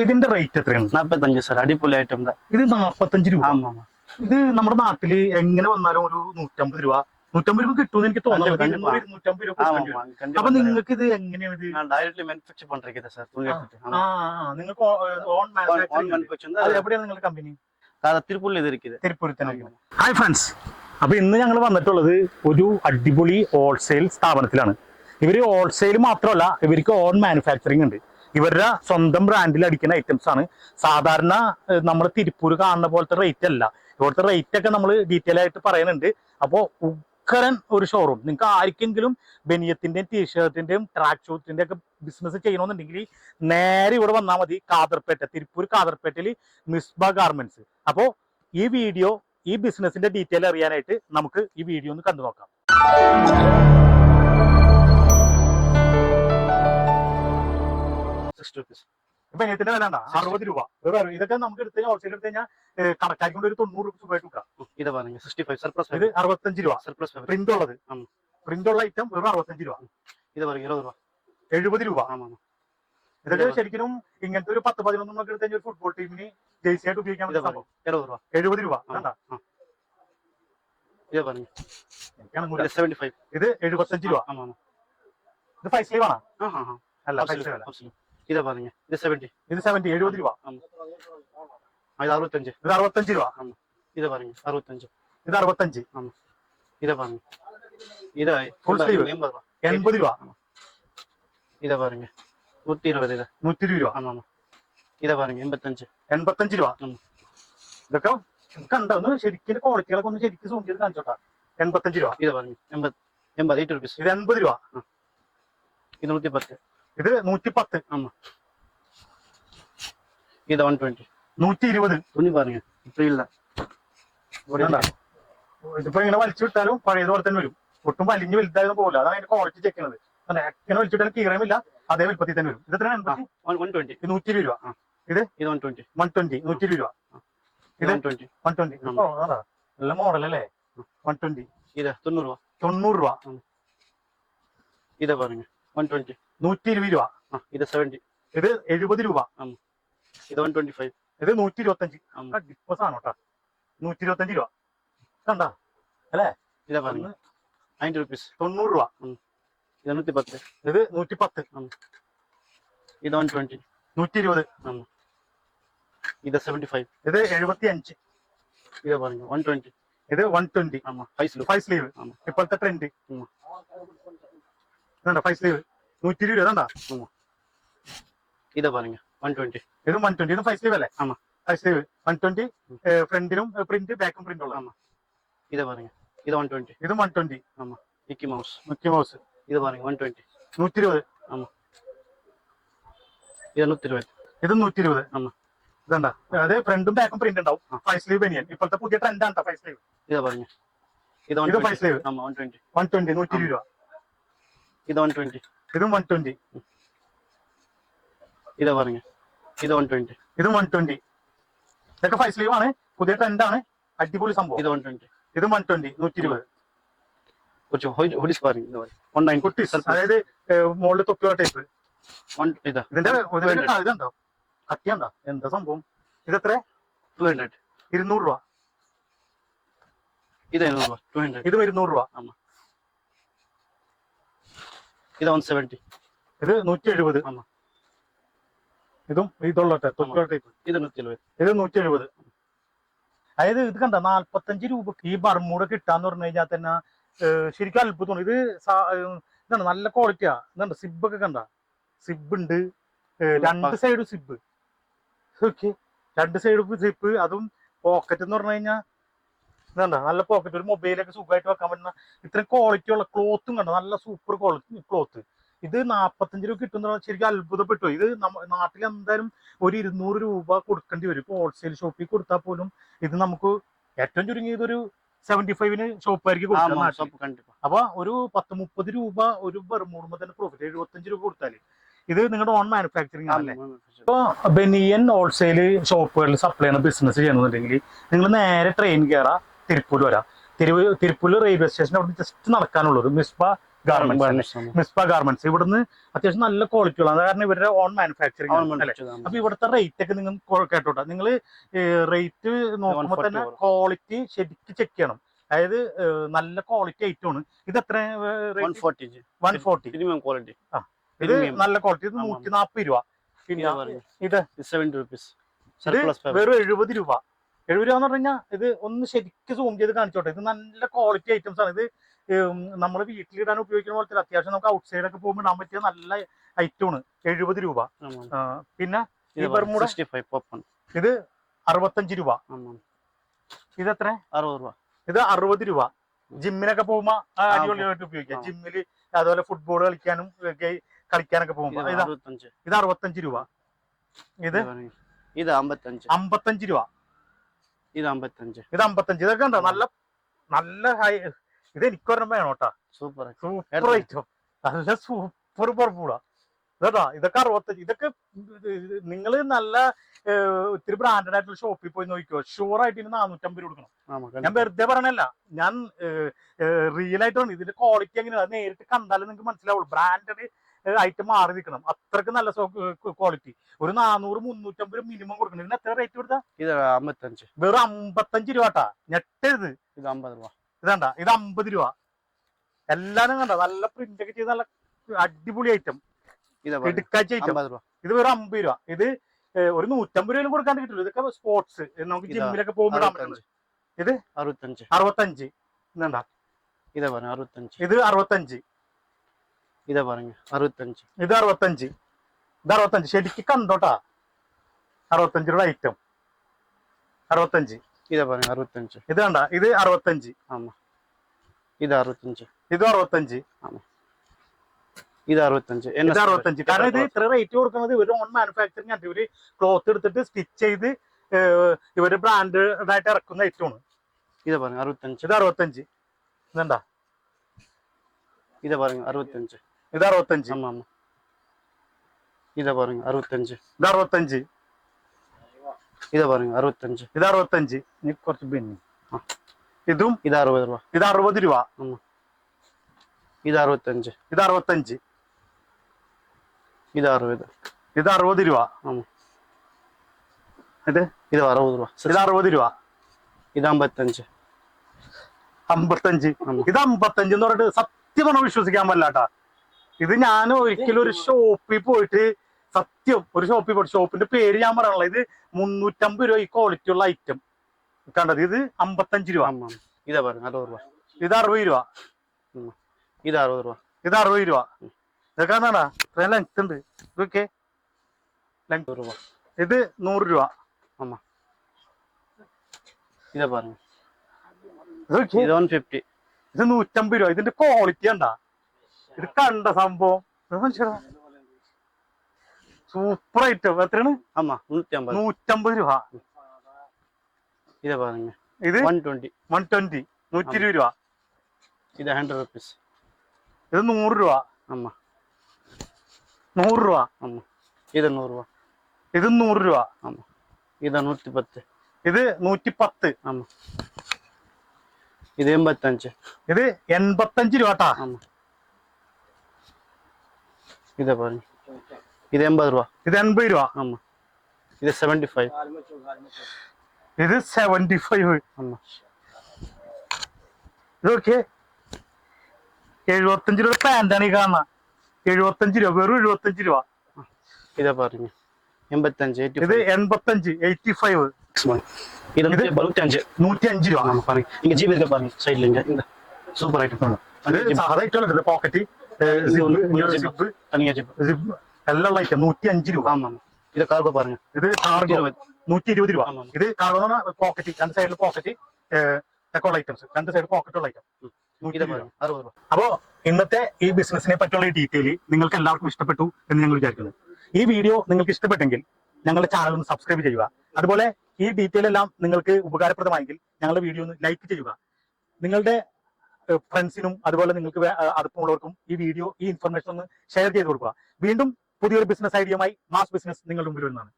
ഇതിന്റെ റേറ്റ് എത്രയാണ്? നാപ്പത്തഞ്ച് സാർ അടിപൊളിയായിട്ട് ഇത് നാപ്പത്തഞ്ച് രൂപ. ഇത് നമ്മുടെ നാട്ടിൽ എങ്ങനെ വന്നാലും ഒരു നൂറ്റമ്പത് രൂപ. നൂറ്റമ്പത് രൂപ കിട്ടുമെന്ന് എനിക്ക് തോന്നുന്നു ഇരുന്നൂറ്റമ്പത് രൂപ അപ്പൊ നിങ്ങൾക്ക് ഇത് എങ്ങനെയാണ് നിങ്ങൾക്ക് ഓൺ നിങ്ങളുടെ കമ്പനി ഹായ് ഫ്രണ്ട്സ് അപ്പൊ ഇന്ന് ഞങ്ങൾ വന്നിട്ടുള്ളത് ഒരു അടിപൊളി ഹോൾസെയിൽ സ്ഥാപനത്തിലാണ്. ഇവർ ഹോൾസെയിൽ മാത്രമല്ല ഇവർക്ക് ഓൺ മാനുഫാക്ചറിങ് ഉണ്ട്. ഇവരുടെ സ്വന്തം ബ്രാൻഡിൽ അടിക്കുന്ന ഐറ്റംസ് ആണ്. സാധാരണ നമ്മൾ തിരുപ്പൂർ കാണുന്ന പോലത്തെ റേറ്റ് അല്ല. ഇവിടുത്തെ റേറ്റ് ഒക്കെ നമ്മൾ ഡീറ്റെയിൽ ആയിട്ട് പറയുന്നുണ്ട്. അപ്പോൾ ഉക്കരൻ ഒരു ഷോറൂം നിങ്ങൾക്ക് ആർക്കെങ്കിലും ബനിയത്തിന്റെയും ടീഷർട്ടിന്റെയും ട്രാക്ക് ഷൂട്ടിന്റെ ഒക്കെ ബിസിനസ് ചെയ്യണമെന്നുണ്ടെങ്കിൽ നേരെ ഇവിടെ വന്നാൽ മതി. കാദർപേട്ട തിരുപ്പൂർ കാതർപേട്ടയിൽ മിസ്ബ ഗാർമെന്റ്സ് അപ്പോൾ ഈ വീഡിയോ ഈ ബിസിനസിന്റെ ഡീറ്റെയിൽ അറിയാനായിട്ട് നമുക്ക് ഈ വീഡിയോ ഒന്ന് കണ്ടു നോക്കാം ഇപ്പൊ ഇതിന്റെ വില അറുപത് രൂപ. വെറും ഇതൊക്കെ നമുക്ക് എടുത്ത് ഹോൾസെയിൽ എടുത്തു കഴിഞ്ഞാൽ കടക്കാർക്ക് കൊണ്ട് ഒരു തൊണ്ണൂറ് റുപ്പീസ് രൂപ കൊടുക്കാം. അറുപത്തഞ്ച് രൂപ. സർപ്ലസ് പ്രിന്റ് ഉള്ളത്. പ്രിന്റ് ഉള്ള ഐറ്റം വെറും അറുപത്തഞ്ച് രൂപ. ഇത് പറഞ്ഞു ഇരുപത് രൂപ. എഴുപത് രൂപ. ഇതൊക്കെ ശരിക്കും ഇങ്ങനത്തെ ഒരു പത്ത് പതിനൊന്നും എടുത്ത് കഴിഞ്ഞാൽ ഒരു ഫുട്ബോൾ ടീമിന് ജേഴ്സി ആയിട്ട് ഉപയോഗിക്കാൻ എഴുപത് രൂപ. എഴുപത് രൂപ. ഇത് എഴുപത്തഞ്ച് രൂപ. ഇത് ഫൈവ് സ്ലീവ് ആണോ? അല്ല ഫൈവ് സ്ലീവ് അല്ല. இதை பாருங்க இது செவன்டி ഇത് സെവന്റി എഴുപത് രൂപ இது அறுபத்தஞ்சு ഇത് അറുപത്തഞ്ച് രൂപ இதை பாருங்க அறுபத்தஞ்சு ഇത് അറുപത്തഞ്ച് இதை பாருங்க இதை Full sleeve. எண்பது ரூபா എൺപത് രൂപ இதை பாருங்க நூத்தி இருபது இது നൂറ്റി ഇരുപത് രൂപ ஆமா ஆமா இதை பாருங்க எண்பத்தஞ்சு എൺപത്തഞ്ച് രൂപ ഉം. ഇതൊക്കെ കണ്ടോ ഒന്ന് ശരിക്കും ക്വാളിറ്റികളൊക്കെ ഒന്ന് ശരിക്കും സൂം ചെയ്ത് കാണിച്ചോട്ടാ എൺപത്തഞ്ച് രൂപ இதை பாருங்க எண்பது எண்பது எயிட்டி ருபீஸ் ഇത് എൺപത് രൂപ இது நூத்தி பத்து ഇത് നൂറ്റി പത്ത് இது ஒன் டுவெண்ட்டி നൂറ്റി ഇരുപത് துணி பாருங்க இப்படி இல்ல ஒரு വേണ്ട. ഇതിപ്പോ ഇങ്ങനെ വലിച്ചു വിട്ടാലും പഴയതുപോലെ തന്നെ വരും ഒട്ടും വലിഞ്ഞ് വലുതായൊന്നും പോകില്ല അതാണ് അതിന്റെ ക്വാളിറ്റി ചെക്ക് ചെയ്യുന്നത് ഇങ്ങനെ വലിച്ചിട്ടാലും കീറയുമില്ല അതേ വലുപ്പത്തിൽ തന്നെ വരും ഇത് എത്രയാണ് എൺപത്തി ஒன் ஒன் டுவெண்ட்டி ഇത് നൂറ്റി ഇരുപത് രൂപ இது ஒன் டுவெண்ட்டி വൺ ട്വന്റി നൂറ്റി ഇരുപത് രൂപ இது இது? ஒன் டுவெண்ட்டி വൺ ട്വന്റി ഉം. നല്ല മോഡൽ അല്ലേ വൺ ട്വന്റി இது தொண்ணூறு ரூபா തൊണ്ണൂറ് രൂപ இதை பாருங்க വൺ ട്വന്റി നൂറ്റി ഇരുപത് രൂപ. ആ ഇത് സെവന്റി ഇത് എഴുപത് രൂപ. ഇത് വൺ ട്വന്റി ഫൈവ് ഇത് നൂറ്റി ഇരുപത്തഞ്ച് ഡിസ്പോസ് ആണ് കേട്ടോ. നൂറ്റി ഇരുപത്തഞ്ച് രൂപ. കണ്ട അല്ലേ? ഇതാ പറഞ്ഞു അതിന്റെ റുപ്പീസ് തൊണ്ണൂറ് രൂപ. ഇരുന്നൂറ്റി പത്ത് ഇത് നൂറ്റി പത്ത് ഇത് വൺ ട്വന്റി നൂറ്റി ഇരുപത് ഇത് സെവന്റി ഫൈവ് ഇത് എഴുപത്തി അഞ്ച് ഇതാ പറഞ്ഞു വൺ ട്വന്റി ഇത് വൺ ട്വന്റി ഫൈവ് സ്ലീവ് ഇപ്പോഴത്തെ ട്രെൻഡ് ഉം. ഇതുണ്ടോ ഫൈവ് സ്ലീവ് നൂറ്റി ഇരുപത് ഇതുണ്ടോ இதை பாருங்க ஒன் டுவெண்ட்டி ഇത് വൺ ട്വന്റി ഇത് ഫൈവ് സ്ലീവ് അല്ലേ ആമാ. ഫൈവ് സ്ലീവ് വൺ ട്വന്റി ഫ്രണ്ടിലും പ്രിന്റ് ബാക്കും പ്രിന്റ് ഉള്ളത് ஆமா இதை பாருங்க இது ஒன் டுவெண்ட்டி ഇത് one twenty Mickey Mouse Mickey Mouse இது பாருங்க ஒன் டுவெண்ட்டி നൂറ്റി ഇരുപത് இது நூத்தி இருபது ഇത് നൂറ്റി ഇരുപത് ആമാ. ഇതുണ്ട അതെ ഫ്രണ്ടും ബാക്കും പ്രിന്റ് ഉണ്ടാവും ആ. ഫൈവ് സ്ലീവ് ബനിയൻ ഇപ്പോഴത്തെ പുതിയ ട്രെൻഡ് ആണ് ഫൈവ് സ്ലീവ് இதை பாருங்க இது ஒன் இது five டுவெண்ட்டி sleeve. ஆமா ஒன் டுவெண்ட்டி വൺ ട്വന്റി നൂറ്റി ഇരുപത് രൂപ இது ஒன் டுவெண்ட்டி ഇതും വൺ ട്വന്റി இதை பாருங்க இது ஒன் டுவெண்ட்டி ഇതും വൺ ട്വന്റി ഇതൊക്കെ ഫൈവ് സ്ലീവ് ആണ് പുതിയ ട്രെൻഡ് ആണ് അടിപൊളി സംഭവം இது ஒன் டுவெண்ட்டி ഇത് വൺ ട്വന്റി നൂറ്റി ഇരുപത് கொஞ்சம் ஹுடிஸ் பாருங்க இந்த மாதிரி ஒன் நைன் കുട്ടീസ് അതായത് മുകളിൽ തൊപ്പിയുള്ള ടൈപ്പ് ஒன் இதா ഇതിന്റെ Two ഇതിന്റെ hundred. ഇതുണ്ടോ കട്ടിയുണ്ടോ എന്താ സംഭവം ഇത് എത്ര டூ ஹண்ட்ரட் ഇരുന്നൂറ് രൂപ இது ஐநூறுபா டூ ஹண்ட்ரட் ഇതും ഇരുന്നൂറ് രൂപ இது ஒன் செவன்ட்டி ഇത് നൂറ്റി എഴുപത് ആമാ. ഇതും ഇതുള്ള തൊപ്പിയുള്ള ടൈപ്പ് இது நூத்தி எழுபது ഇത് നൂറ്റി എഴുപത് അതായത് ഇത് കണ്ട നാല്പത്തഞ്ച് രൂപക്ക് ഈ ബർമൂട കിട്ടാന്ന് പറഞ്ഞു കഴിഞ്ഞാൽ തന്നെ ഏഹ്, ശരിക്കും അത്ഭുതമാണ് ഇത് സാ- ഏഹ്, ഇതാണ് നല്ല ക്വാളിറ്റിയാ ഇതുണ്ട് സിബ് ഒക്കെ കണ്ട സിബ് ഉണ്ട് ഏഹ്, രണ്ട് സൈഡ് സിബ് ഓക്കെ രണ്ട് സൈഡ് സിബ് അതും പോക്കറ്റ് എന്ന് പറഞ്ഞു കഴിഞ്ഞാൽ ഇതാണ്. നല്ല പോക്കറ്റ് ഒരു മൊബൈലൊക്കെ സുഖമായിട്ട് വെക്കാൻ പറ്റുന്ന ഇത്രയും ക്വാളിറ്റി ഉള്ള ക്ലോത്തും കണ്ടോ? നല്ല സൂപ്പർ ക്വാളിറ്റി ക്ലോത്ത് ഇത് നാൽപ്പത്തഞ്ച് രൂപ കിട്ടുന്ന ശരിക്കും അത്ഭുതപ്പെട്ടു. ഇത് നാട്ടിൽ എന്തായാലും ഒരു ഇരുന്നൂറ് രൂപ കൊടുക്കേണ്ടി വരും. ഇപ്പൊ ഹോൾസെയിൽ ഷോപ്പിൽ കൊടുത്താൽ പോലും ഇത് നമുക്ക് ഏറ്റവും ചുരുങ്ങിയത് ഒരു സെവന്റി ഫൈവിന് ഷോപ്പായിരിക്കും അപ്പൊ ഒരു പത്ത് മുപ്പത് രൂപ ഒരു ബർമൂടുമ്പോ തന്നെ പ്രോഫിറ്റ് എഴുപത്തഞ്ച് രൂപ കൊടുത്താൽ. ഇത് നിങ്ങളുടെ ഓൺ മാനുഫാക്ചറിങ് ആണല്ലേ ഇപ്പൊ ബെനിയൻ ഹോൾസെയിൽ ഷോപ്പുകളിൽ സപ്ലൈ ചെയ്യുന്ന ബിസിനസ് ചെയ്യണമെന്നുണ്ടെങ്കിൽ നിങ്ങൾ നേരെ ട്രെയിൻ കയറാം തിരുപ്പൂർ വരാം. തിരുവ് തിരുപ്പൂർ റെയിൽവേ സ്റ്റേഷൻ അവിടെ ജസ്റ്റ് നടക്കാനുള്ളത്. മിസ്ബ ഗാർമെന്റ്സ് മിസ്ബ ഗാർമെന്റ്സ് ഇവിടുന്ന് അത്യാവശ്യം നല്ല ക്വാളിറ്റി അത് കാരണം ഇവരുടെ ഓൺ മാനുഫാക്ചറിങ് അപ്പൊ ഇവിടുത്തെ റേറ്റ് ഒക്കെ നിങ്ങൾ കേട്ടോട്ടെ. നിങ്ങൾ റേറ്റ് നോക്കുമ്പോൾ 140 തന്നെ. ക്വാളിറ്റി ശരിക്കും ചെക്ക് ചെയ്യണം. അതായത് നല്ല ക്വാളിറ്റി ഐറ്റം ആണ്. ഇത് എത്ര വൺ ഫോർട്ടി ഇത്. നല്ല ക്വാളിറ്റി ഇത് നൂറ്റി നാപ്പത് രൂപ. ഇത് സെവന്റി റുപ്പീസ് വെറും എഴുപത് രൂപ. എഴുപത് രൂപ എന്ന് പറഞ്ഞു കഴിഞ്ഞാൽ ഇത് ഒന്ന് ശരിക്കും സൂം ചെയ്ത് കാണിച്ചോട്ടെ. ഇത് നല്ല ക്വാളിറ്റി ഐറ്റംസ് ആണ്. ഇത് നമ്മൾ വീട്ടിലിടാൻ ഉപയോഗിക്കുന്ന പോലത്തെ അത്യാവശ്യം നമുക്ക് ഔട്ട് സൈഡ് ഒക്കെ പോകുമ്പോൾ ഇടാൻ പറ്റിയ നല്ല ഐറ്റമാണ് എഴുപത് രൂപ. പിന്നെ ഈ ബർമൂട ഇത് അറുപത്തഞ്ച് രൂപ. ഇത് എത്ര? അറുപത് രൂപ. ഇത് അറുപത് രൂപ. ജിമ്മിനൊക്കെ പോകുമ്പോ അടിപൊളിയായിട്ട് ഉപയോഗിക്കാം. ജിമ്മിൽ അതുപോലെ ഫുട്ബോൾ കളിക്കാനും കളിക്കാനൊക്കെ പോകുമ്പോ. ഇത് അറുപത്തഞ്ച്. രൂപ. ഇത് ഇത് അമ്പത്തഞ്ച്. അമ്പത്തഞ്ച് രൂപ. ഇത് അമ്പത്തഞ്ച്. ഇത് അമ്പത്തഞ്ച്. ഇതൊക്കെ ഉണ്ടോ നല്ല നല്ല ഹൈ ഇത് എനിക്കൊരെണ്ണം വേണം കേട്ടാ. Super super. ഐറ്റം നല്ല സൂപ്പർ പറപ്പൂടാ ഇതാ ഇതൊക്കെ അറുപത്തഞ്ച്. ഇതൊക്കെ നിങ്ങൾ നല്ല ഒത്തിരി ബ്രാൻഡഡ് ആയിട്ടുള്ള ഷോപ്പിൽ പോയി നോക്കിയോ ഷുവർ ആയിട്ട് ഇനി നാനൂറ്റമ്പത് രൂപ കൊടുക്കണം. ഞാൻ. വെറുതെ പറയണല്ല ഞാൻ റിയൽ ആയിട്ടാണ് ഇതിന്റെ ക്വാളിറ്റി എങ്ങനെയാണ് നേരിട്ട് കണ്ടാലും നിങ്ങൾക്ക് മനസ്സിലാവുള്ളൂ. ബ്രാൻഡഡ് ഐറ്റം മാറി നിൽക്കണം. അത്രയ്ക്ക് നല്ല ക്വാളിറ്റി ഒരു നാനൂറ് മുന്നൂറ്റമ്പത് മിനിമം കൊടുക്കണം. ഇതിന് എത്ര റേറ്റ് കൊടുത്താ? അമ്പത്തഞ്ച്. വെറും അമ്പത്തഞ്ച് രൂപട്ടാ ഞെട്ടരുത് ഇത്. അമ്പത് രൂപ. ഇതണ്ട ഇത് അമ്പത് രൂപ. എല്ലാരും കണ്ട? നല്ല പ്രിന്റ് ഒക്കെ ചെയ്ത് നല്ല അടിപൊളി ഐറ്റം ഇത് വെറും അമ്പത് രൂപ. ഇത് ഒരു നൂറ്റമ്പത് രൂപയിലും കൊടുക്കാൻ കിട്ടില്ല ഇതൊക്കെ സ്പോർട്സ് നമുക്ക് ജിമ്മിലൊക്കെ പോകുമ്പോൾ ഇത്? അറുപത്തഞ്ച്. അറുപത്തഞ്ച്. ഇതേപോലെ അറുപത്തഞ്ച്. ഇത് അറുപത്തഞ്ച്. ഇതാ പറഞ്ഞു അറുപത്തഞ്ച്. ഇത് അറുപത്തഞ്ച്. ഇത് അറുപത്തഞ്ച്. ശരിക്ക് കണ്ടോട്ടാ. അറുപത്തഞ്ച് രൂപ ഐറ്റം അറുപത്തഞ്ച്. ഇതാ പറഞ്ഞു അറുപത്തഞ്ച്. ഇത് കണ്ട? ഇത് അറുപത്തഞ്ച്. ആണോ ഇത് അറുപത്തഞ്ച്. ഇത് അറുപത്തഞ്ച്. ആണോ ഇത് അറുപത്തഞ്ച്. എന്നാ അറുപത്തഞ്ച്. കാരണം ഇത് ഇത്ര റേറ്റ് കൊടുക്കുന്നത് ഇവർ ഓൺ മാനുഫാക്ചറിങ് ആണ്. ഇവർ ക്ലോത്ത് എടുത്തിട്ട് സ്റ്റിച്ച് ചെയ്ത് ഇവർ ബ്രാൻഡ് ആയിട്ട് ഇറക്കുന്ന ഐറ്റമാണ് ഇതാ പറഞ്ഞു അറുപത്തഞ്ച്. ഇത് അറുപത്തഞ്ച്. ഇതെന്താ? ഇത് പറഞ്ഞു അറുപത്തഞ്ച്. ഇത് അറുപത്തഞ്ച് ஆமா ஆமா இதை பாருங்க அறுபத்தஞ்சு ഇത് അറുപത്തഞ്ച് இதை பாருங்க அறுபத்தஞ்சு ഇത് അറുപത്തഞ്ച് ഇനി കുറച്ച് പിന്നെ ആ. ഇതും இது அறுபது ரூபா ഇത് അറുപത് രൂപ இது அறுபத்தஞ்சு ഇത് അറുപത്തഞ്ച് இது அறுபது ഇത് അറുപത് രൂപ ஆமா ഇത് இது அறுபது ரூபா ഇത് അറുപത് രൂപ இது ஐம்பத்தஞ்சு അമ്പത്തഞ്ച് ஆமா ഇത് അമ്പത്തഞ്ച് എന്ന് പറഞ്ഞിട്ട് സത്യം പറഞ്ഞാൽ വിശ്വസിക്കാൻ പറ്റാട്ടാ ഇത് ഞാൻ ഒരിക്കലും ഒരു ഷോപ്പിൽ പോയിട്ട് സത്യം ഒരു ഷോപ്പിൽ പോയിട്ട് ഷോപ്പിന്റെ പേര് ഞാൻ പറയാനുള്ള ഇത് മുന്നൂറ്റമ്പത് രൂപ ഈ ക്വാളിറ്റി ഉള്ള ഐറ്റം കണ്ടത് ഇത് അമ്പത്തഞ്ച് രൂപ. ഇതാ പറഞ്ഞു അറുപത് രൂപ. ഇത് അറുപത് രൂപ. ഇത് അറുപത് രൂപ. ഇത് അറുപത് രൂപ. ഇതൊക്കെ എന്താണാ ഇത്രയും ലെങ്ത് ഉണ്ട്. ഇതൊക്കെ ലെങ്ത് രൂപ. ഇത് നൂറ് രൂപ. അമ്മ. ഇതാ പറഞ്ഞു. ഇത് വൺ ഫിഫ്റ്റി ഇത് നൂറ്റമ്പത് രൂപ. ഇതിന്റെ ക്വാളിറ്റി ഉണ്ടാ ഇത് കണ്ട സംഭവം സൂപ്പർ ഐറ്റം എത്രയാണ് ஆமா நூத்தி ஐம்பது നൂറ്റമ്പത് രൂപ இதை பாருங்க ഇത് ஒன் டுவெண்ட்டி വൺ ട്വന്റി നൂറ്റി ഇരുപത് രൂപ இது ஹண்ட்ரட் ருபீஸ் ഇത് നൂറ് രൂപ ஆமா നൂറ് രൂപ ஆமா இது நூறுரூவா ഇത് നൂറ് രൂപ ஆமா இது நூற்றி பத்து ഇത് നൂറ്റി പത്ത് ஆமா இது எண்பத்தஞ்சு ഇത് എൺപത്തഞ്ച് രൂപ ട്ടാ ஆமா இதை பாருங்க இது எண்பது ரூபா ഇത് എൺപത് രൂപ ஆமா இது செவன்டி ஃபைவ் ഇത് സെവന്റി ഫൈവ് ஆமா ഇതൊക്കെ എഴുപത്തഞ്ച് രൂപ പാന്റാണ് ഈ കാണുന്ന എഴുപത്തഞ്ച് രൂപ വെറും എഴുപത്തഞ്ച് രൂപ இதை பாருங்க எண்பத்தஞ்சு எயிட்டி ഇത് എൺപത്തഞ്ച് എയ്റ്റി ഫൈവ് இது வந்து நூற்றி அஞ்சு നൂറ്റി அஞ்சு രൂപ ஆமா பாருங்க இங்க ஜிபி இருக்க பாருங்க சைடுல இங்க இந்த சூப்பர் ஐட்டம் അത് സാധാ ഐറ്റം പോക്കറ്റ് എല്ലാം റേറ്റ് നൂറ്റി അഞ്ച് രൂപ ഇത് കാർഗോ പറഞ്ഞു? ഇത് കാർഗോ നൂറ്റി ഇരുപത് രൂപ. ഇത് കാർഗോ എന്ന് പറഞ്ഞാൽ പോക്കറ്റ് രണ്ട് സൈഡിൽ പോക്കറ്റ് എക്കോൾ ഐറ്റംസ് രണ്ട് സൈഡ് പോക്കറ്റുള്ള ഐറ്റം അപ്പോ ഇന്നത്തെ ഈ ബിസിനസിനെ പറ്റിയുള്ള ഡീറ്റെയിൽ നിങ്ങൾക്ക് എല്ലാവർക്കും ഇഷ്ടപ്പെട്ടു എന്ന് ഞങ്ങൾ വിചാരിക്കുന്നു. ഈ വീഡിയോ നിങ്ങൾക്ക് ഇഷ്ടപ്പെട്ടെങ്കിൽ ഞങ്ങളുടെ ചാനൽ ഒന്ന് സബ്സ്ക്രൈബ് ചെയ്യുക. അതുപോലെ ഈ ഡീറ്റെയിൽ എല്ലാം നിങ്ങൾക്ക് ഉപകാരപ്രദമായെങ്കിൽ ഞങ്ങളുടെ വീഡിയോ ഒന്ന് ലൈക്ക് ചെയ്യുക. നിങ്ങളുടെ ഫ്രണ്ട്സിനും അതുപോലെ നിങ്ങൾക്ക് അടുപ്പമുള്ളവർക്കും ഈ വീഡിയോ ഈ ഇൻഫർമേഷൻ ഒന്ന് ഷെയർ ചെയ്ത് കൊടുക്കുക. വീണ്ടും പുതിയൊരു ബിസിനസ് ഐഡിയയുമായി മാസ് ബിസിനസ് നിങ്ങളുടെ മുമ്പിൽ വരുന്നതാണ്.